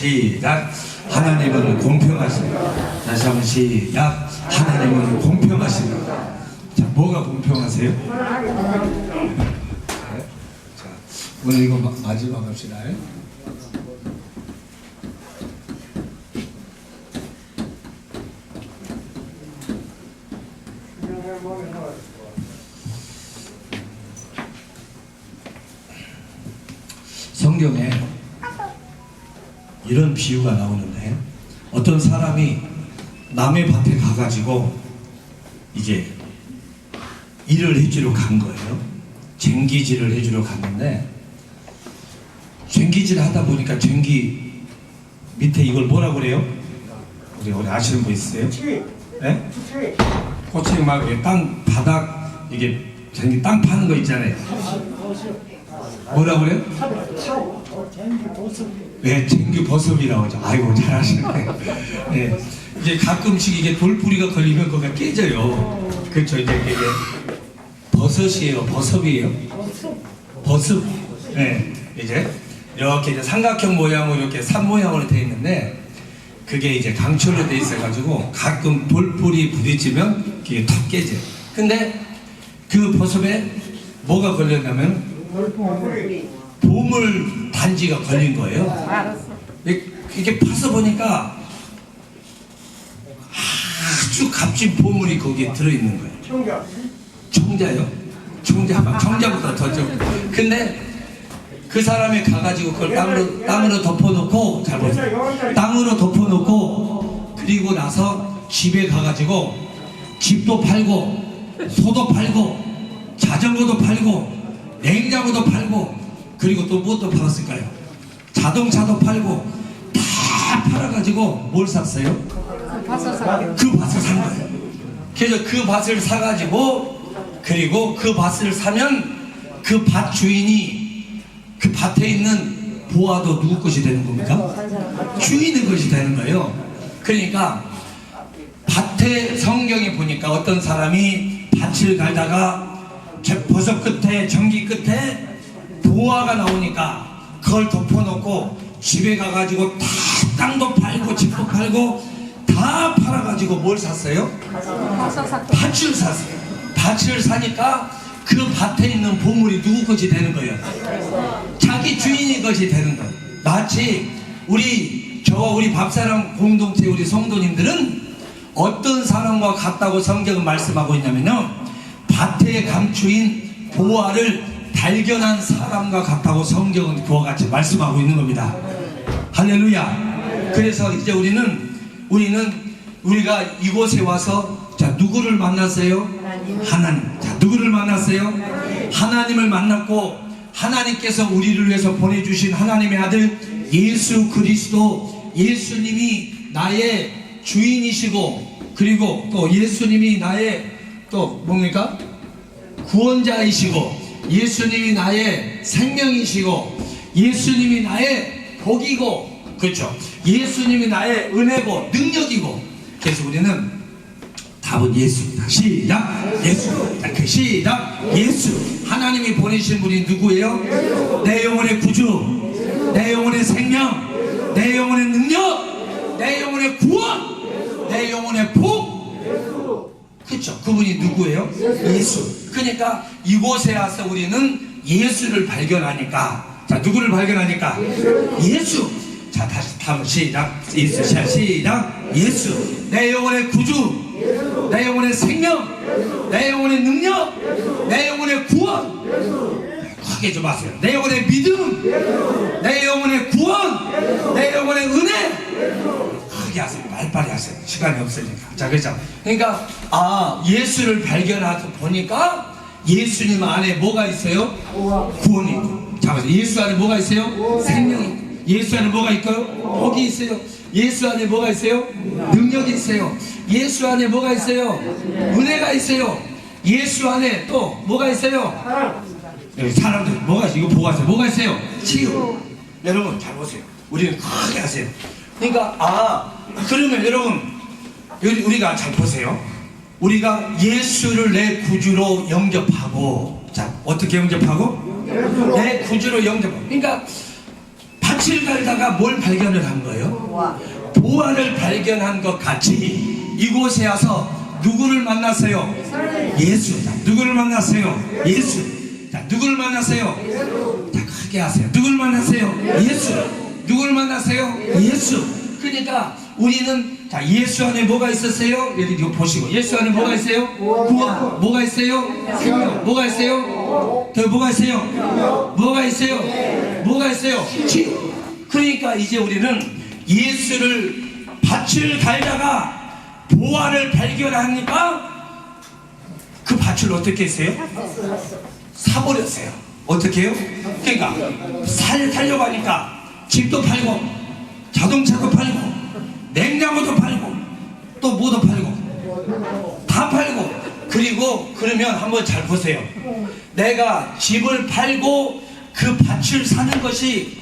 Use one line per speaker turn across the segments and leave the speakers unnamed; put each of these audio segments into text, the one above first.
시작. 하나님은 공평하십니다. 다시 한번 시작. 하나님은 공평하십니다. 자, 뭐가 공평하세요? 네. 자, 오늘 이거 마- 마지막 합시다. 성경에 이런 비유가 나오는데 어떤 사람이 남의 밭에 가가지고 이제 일을 해주러 간 거예요. 쟁기질을 해주러 갔는데 쟁기질 하다 보니까 쟁기 밑에 이걸 뭐라 그래요? 우리 우리 아시는 분 있어요? 네? 막 이게 땅 바닥 이게 쟁기 땅 파는 거 있잖아요. 뭐라 그래요? 네, 쟁규 버섯이라고 하죠. 아이고 잘하시네. 네, 이제 가끔씩 이게 돌뿌리가 걸리면 거기가 깨져요. 그렇죠. 이제 이게 버섯이에요. 버섯이에요. 버섯. 네, 이제 이렇게 이제 삼각형 모양으로 이렇게 산 모양으로 되어 있는데 그게 이제 강철로 돼 있어가지고 가끔 돌뿌리 부딪히면 그게 턱 깨져요. 근데 그 버섯에 뭐가 걸렸냐면 보물 단지가 걸린 거예요. 이- 이게 파서 보니까 아주 값진 보물이 거기에 들어있는 거예요.
청자.
청자요? 청자가 청자보다 더 좀. 근데 그 사람이 가가지고 그걸 땅으로 땅으로 덮어놓고 잘 보세요. 땅으로 덮어놓고 그리고 나서 집에 가가지고 집도 팔고 소도 팔고 자전거도 팔고 냉장고도 팔고 그리고 또 무엇도 팔았을까요? 자동차도 팔고 다 팔아가지고 뭘 샀어요? 그 밭을 산 거예요. 그래서 그 밭을 사가지고 그리고 그 밭을 사면 그 밭 주인이 그 밭에 있는 보아도 누구 것이 되는 겁니까? 주인의 것이 되는 거예요. 그러니까 밭에 성경에 보니까 어떤 사람이 밭을 갈다가 저 버섯 끝에 전기 끝에 보화가 나오니까 그걸 덮어놓고 집에 가가지고 다 땅도 팔고 집도 팔고 다 팔아가지고 뭘 샀어요? 밭을 샀어요. 밭을 사니까 그 밭에 있는 보물이 누구 것이 되는 거예요? 자기 주인이 것이 되는 거예요. 마치 우리 저와 우리 밥사람 공동체 우리 성도님들은 어떤 사람과 같다고 성경은 말씀하고 있냐면요. 밭에 감추인 보화를 발견한 사람과 같다고 성경은 그와 같이 말씀하고 있는 겁니다. 할렐루야. 그래서 이제 우리는 우리는 우리가 이곳에 와서 자 누구를 만났어요? 하나님. 자 누구를 만났어요? 하나님을 만났고 하나님께서 우리를 위해서 보내주신 하나님의 아들 예수 그리스도 예수님이 나의 주인이시고 그리고 또 예수님이 나의 또 뭡니까? 구원자이시고 예수님이 나의 생명이시고 예수님이 나의 복이고 그렇죠? 예수님이 나의 은혜고 능력이고. 그래서 우리는 답은 예수입니다. 시작! 예수! 시작! 예수! 하나님이 보내신 분이 누구예요? 내 영혼의 구주! 내 영혼의 생명! 내 영혼의 능력! 내 영혼의 구원! 내 영혼의 복! 그렇죠. 그분이 누구예요? 예수. 그러니까 이곳에 와서 우리는 예수를 발견하니까 자 누구를 발견하니까 예수. 자 다시 다음 시작. 예수 자 시작. 예수. 내 영혼의 구주. 내 영혼의 생명. 내 영혼의 능력. 내 영혼의 구원. 크게 좀 하세요. 내 영혼의 믿음. 내 영혼의 구원. 내 영혼의 은혜. 크게 하세요. 빨리빨리 하세요. 시간이 없으니까. 자, 그죠? 그러니까, 아, 예수를 발견하고 보니까 예수님 안에 뭐가 있어요? 구원이 있고. 자, 그래서 예수 안에 뭐가 있어요? 생명이. 예수 안에 뭐가 있고요? 복이 있어요. 예수 안에 뭐가 있어요? 능력이 있어요. 예수 안에 뭐가 있어요? 은혜가 있어요. 예수 안에 또 뭐가 있어요? 여기 사람들 뭐가 있어요? 이거 보고 하세요. 뭐가 있어요? 치유. 여러분 잘 보세요. 우리는 크게 하세요. 그러니까 아 그러면 여러분 우리- 우리가 잘 보세요. 우리가 예수를 내 구주로 영접하고 자 어떻게 영접하고? 내 구주로 영접하고. 그러니까 밭을 갈다가 뭘 발견을 한 거예요? 보화를 발견한 것 같이 이곳에 와서 누구를 만났어요? 예수. 자, 누구를 만났어요? 예수. 자, 누구를 만났어요? 자, 크게 하세요. 누구를 만났어요? 예수. 누구를 만났어요? 예수. 그러니까 우리는 자, 예수 안에 뭐가 있었어요? 여기 이거 보시고. 예수 안에 뭐가 있어요? 구원. 뭐가 있어요? 생명. 뭐가 있어요? 더 뭐가 있어요? 뭐가 있어요? 뭐가 있어요? 치유. 그러니까 이제 우리는 예수를 밭을 갈다가 보화를 발견하니까 그 밭을 어떻게 했어요? 사버렸어요. 어떻게 해요? 그러니까 살 살려고 하니까 집도 팔고 자동차도 팔고 냉장고도 팔고 또 뭐도 팔고 다 팔고 그리고 그러면 한번 잘 보세요. 내가 집을 팔고 그 밭을 사는 것이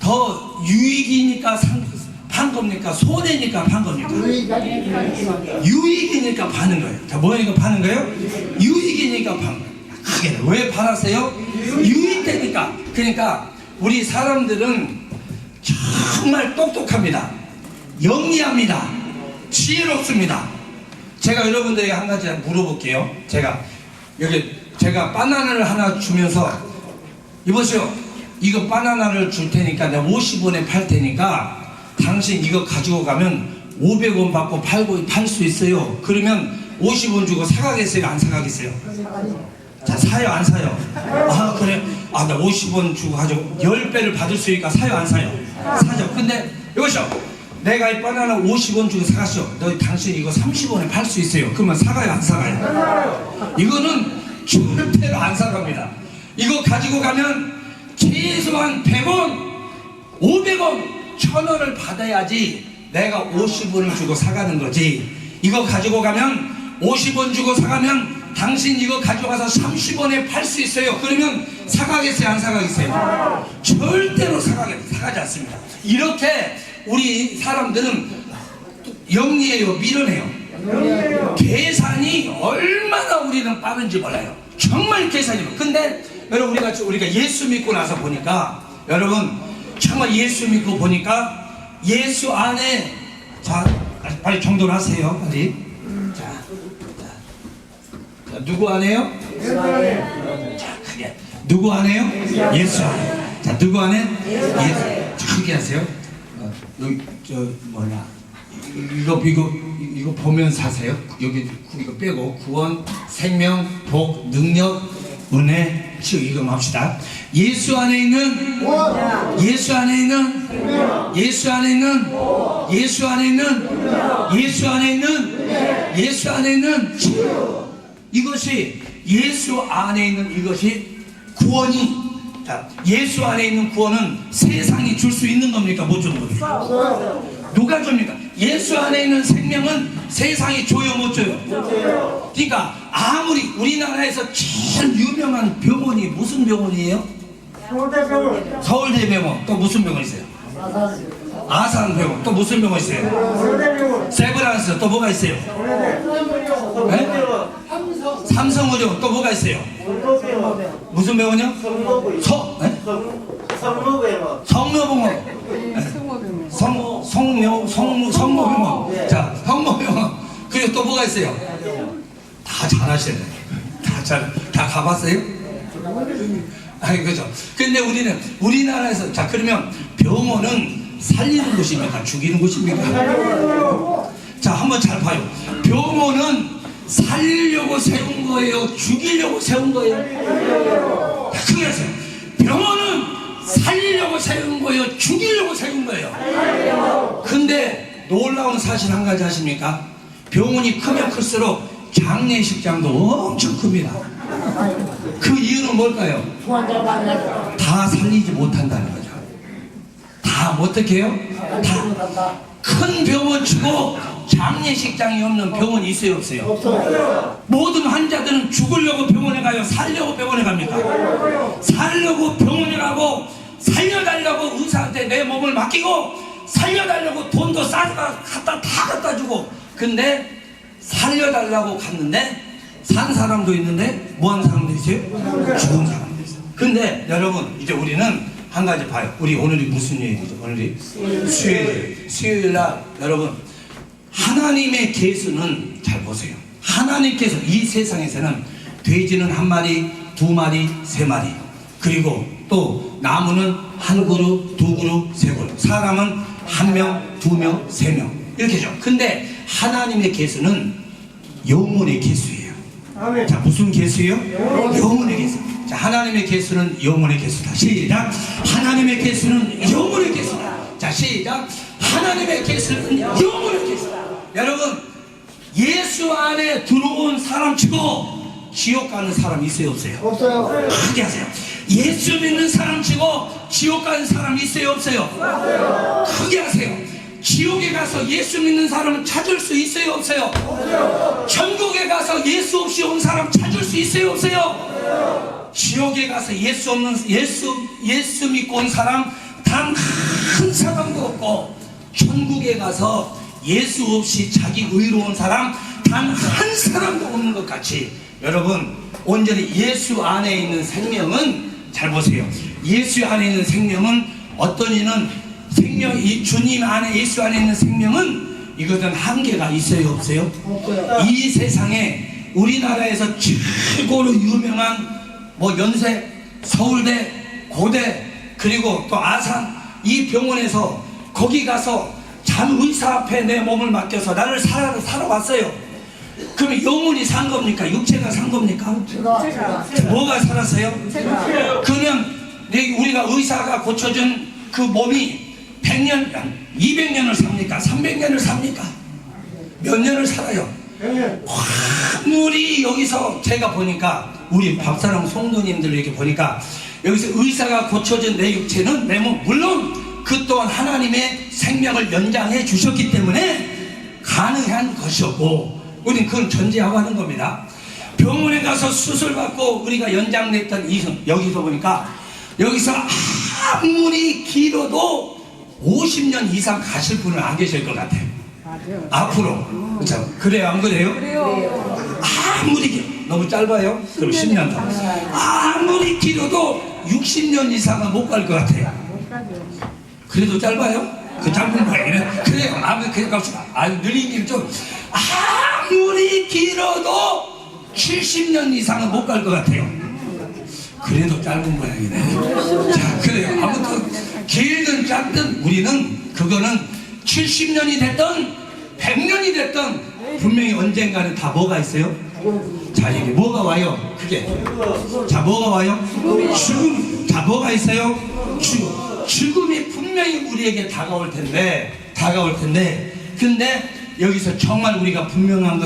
더 유익이니까 산, 판 겁니까? 손해니까 판 겁니까? 유익이니까 파는 거예요. 자, 뭐니까 파는 거예요? 유익이니까 파는 거예요. 크게 왜 팔았어요? 유익되니까. 그러니까 우리 사람들은 정말 똑똑합니다. 영리합니다. 지혜롭습니다. 제가 여러분들에게 한 가지 물어볼게요. 제가 여기 제가 바나나를 하나 주면서 이보세요. 이거 바나나를 줄 테니까 내가 50원에 팔 테니까 당신 이거 가지고 가면 500원 받고 팔고 팔 수 있어요. 그러면 50원 주고 사가겠어요? 안 사가겠어요? 자 사요 안 사요? 아 그래 아 나 50원 주고 가지고 10배를 받을 수 있으니까 사요 안 사요? 사죠. 근데 이것이요. 내가 이 바나나 50원 주고 사갔어. 너 당신 이거 30원에 팔 수 있어요. 그러면 사가요 안 사가요? 이거는 절대로 안 사갑니다. 이거 가지고 가면 최소한 100원, 500원, 1000원을 받아야지 내가 50원을 주고 사가는 거지. 이거 가지고 가면 50원 주고 사가면 당신 이거 가져가서 30원에 팔 수 있어요. 그러면 사가겠어요? 안 사가겠어요? 절대로 사가겠, 사가지 않습니다. 이렇게 우리 사람들은 영리해요, 미련해요. 계산이 얼마나 우리는 빠른지 몰라요. 정말 계산이. 빠르- 근데 여러분 우리가 우리가 예수 믿고 나서 보니까 여러분 정말 예수 믿고 보니까 예수 안에 자 빨리 정돈을 하세요. 빨리. 자, 자, 자, 누구 안에요? 자 크게 누구 안에요? 예수 안에. 자 누구 안에? 예수. 자, 크게 하세요. 저 뭐냐. 이거 이거 이거 보면서 하세요. 여기 구- 이거 빼고. 구원, 생명, 복, 능력, 은혜, 치유 이거 합시다. 예수 안에 있는? 예수 안에 있는? 예수 안에 있는? 예수 안에 있는? 예수 안에 있는? 예수 안에 있는? 치유 이것이 예수 안에 있는 이것이 구원이 자, 예수 안에 있는 구원은 세상이 줄 수 있는 겁니까? 못 주는 겁니까? 누가 줍니까? 예수 안에 있는 생명은 세상이 줘요 못 줘요? 그러니까 아무리 우리나라에서 제일 유명한 병원이 무슨 병원이에요?
서울대병원,
서울대병원 또 무슨 병원 있어요? 아산병원 또 무슨 병원 있어요? 세브란스 또 뭐가 있어요?
서울대병원,
삼성의료 또 뭐가 있어요? 무슨 병원이요?
성모병원,
서, 네?
성모병원,
성묘병원 성, 성묘, 성모, 성모병원 자 성모병원 그리고 또 뭐가 있어요? 다 잘하시네 다 잘, 다 가봤어요? 아니 그죠 근데 우리는 우리나라에서 자 그러면 병원은 살리는 곳입니까? 죽이는 곳입니까? 자 한번 잘 봐요 병원은 살리려고 세운 거예요? 죽이려고 세운 거예요? 크게 하세요 병원은 살리려고 세운 거예요? 죽이려고 세운 거예요? 근데 놀라운 사실 한 가지 아십니까? 병원이 크면 클수록 장례식장도 엄청 큽니다 그 이유는 뭘까요? 다 살리지 못한다는 거죠. 다 어떻게 해요? 다 큰 병원 치고 장례식장이 없는 병원이 있어요 없어요? 모든 환자들은 죽으려고 병원에 가요 살려고 병원에 갑니까? 살려고 병원에 가고 살려달라고 의사한테 내 몸을 맡기고 살려달라고 돈도 싸서 갖다 다 갖다 주고 근데 살려달라고 갔는데 산 사람도 있는데 뭐 하는 사람도 있어요? 죽은 사람도 있어요 근데 여러분 이제 우리는 한 가지 봐요 우리 오늘이 무슨 요일이죠? 오늘이 수요일 수요일 날 여러분 하나님의 계수는 잘 보세요 하나님께서 이 세상에서는 돼지는 한 마리 두 마리 세 마리 그리고 또 나무는 한 그루 두 그루 세 그루 사람은 한 명 두 명 세 명 이렇게죠 근데 하나님의 계수는 영혼의 계수예요
아멘.
자 무슨 개수요? 영혼의 개수. 자 하나님의 개수는 영혼의 개수다. 시작. 하나님의 개수는 영혼의 개수다. 자 시작. 하나님의 개수는 영혼의 개수다. 여러분 예수 안에 들어온 사람 치고 지옥 가는 사람 있어요 없어요?
없어요.
크게 하세요. 예수 믿는 사람 치고 지옥 가는 사람 있어요 없어요? 크게 하세요. 지옥에 가서 예수 믿는 사람은 찾을 수 있어요 없어요? 천국에 가서 예수 없이 온 사람 찾을 수 있어요 없어요? 지옥에 가서 예수 없는 예수 예수 믿고 온 사람 단한 사람도 없고 천국에 가서 예수 없이 자기 의로운 사람 단 한 사람도 없는 것 같이 여러분 온전히 예수 안에 있는 생명은 잘 보세요. 예수 안에 있는 생명은 어떤 이는 생명 이 주님 안에 예수 안에 있는 생명은 이것은 한계가 있어요 없어요? 이 세상에 우리나라에서 최고로 유명한 뭐 연세, 서울대, 고대 그리고 또 아산 이 병원에서 거기 가서 참 의사 앞에 내 몸을 맡겨서 나를 살아 살아왔어요. 그러면 영혼이 산 겁니까? 육체가 산 겁니까? 뭐가 살았어요? 그러면 내- 우리가 의사가 고쳐준 그 몸이 100년, 200년을 삽니까? 300년을 삽니까? 몇 년을 살아요? 아무리 여기서 제가 보니까 우리 밥사랑 성도님들 이렇게 보니까 여기서 의사가 고쳐준 내 육체는 내 몸 물론 그 또한 하나님의 생명을 연장해 주셨기 때문에 가능한 것이었고 우리는 그걸 전제하고 하는 겁니다. 병원에 가서 수술 받고 우리가 연장됐던 이 여기서 보니까 여기서 아무리 길어도 50년 이상 가실 분은 안 계실 것 같아요. 앞으로. 그렇죠. 그래요, 안 그래요? 아무리 길- 너무 짧아요? 그럼 10년 더. 아무리 길어도 60년 이상은 못 갈 것 같아요. 그래도 짧아요? 그 짧은 거예요. 그래요. 아무 그냥 갑시다. 아 늘리님 좀 아무리 길어도 70년 이상은 못 갈 것 같아요. 그래도 짧은 모양이네. 자, 그래요. 아무튼 길든 짧든 우리는 그거는 70년이 됐던 100년이 됐던 분명히 언젠가는 다 뭐가 있어요? 자, 이게 뭐가 와요? 그게. 자, 뭐가 와요? 죽음. 자, 뭐가 있어요? 죽음. 죽음이 분명히 우리에게 다가올 텐데, 다가올 텐데, 근데 여기서 정말 우리가 분명한 것